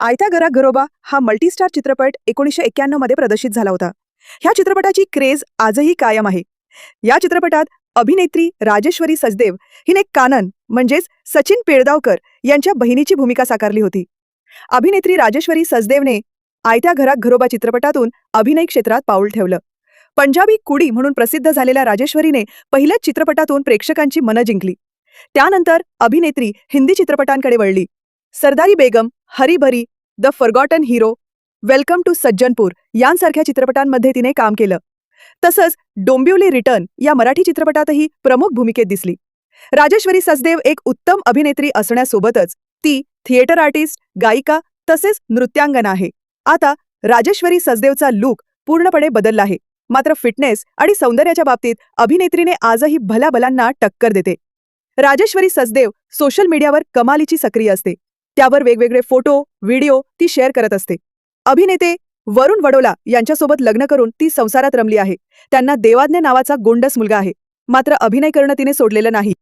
आयत्या घरा घरोबा हा मल्टीस्टार चित्रपट एकोणीसशे एक्क्याण्णवमध्ये प्रदर्शित झाला होता. ह्या चित्रपटाची क्रेज आजही कायम आहे. या चित्रपटात अभिनेत्री राजेश्वरी सचदेव हिने कानन म्हणजेच सचिन पेळगावकर यांच्या बहिणीची भूमिका साकारली होती. अभिनेत्री राजेश्वरी सचदेवने आयत्या घरात घरोबा चित्रपटातून अभिनय क्षेत्रात पाऊल ठेवलं. पंजाबी कुडी म्हणून प्रसिद्ध झालेल्या राजेश्वरीने पहिल्याच चित्रपटातून प्रेक्षकांची मनं जिंकली. त्यानंतर अभिनेत्री हिंदी चित्रपटांकडे वळली. Sardari Begum Haribhari the forgotten hero welcome to Sajjanpur यांसारख्या चित्रपटांमध्ये तिने काम केलं. तसंच डोंबिवली रिटर्न या मराठी चित्रपटातही प्रमुख भूमिकेत दिसली. राजेश्वरी सचदेव एक उत्तम अभिनेत्री असण्यासोबतच ती थिएटर आर्टिस्ट गायिका तसेच नृत्यांगना आहे. आता राजेश्वरी सचदेवचा लूक पूर्णपणे बदलला आहे. मात्र फिटनेस आणि सौंदर्याच्या बाबतीत अभिनेत्रीने आजही भल्याभलांना टक्कर देते. राजेश्वरी सचदेव सोशल मीडियावर कमालीची सक्रिय असते. त्यावर वेगवेगळे फोटो व्हिडिओ ती शेअर करत असते. अभिनेते वरुण वडोला यांच्यासोबत लग्न करून ती संसारात रमली आहे. त्यांना देवाज्ञ नावाचा गोंडस मुलगा आहे. मात्र अभिनय करणं तिने सोडलेलं नाही.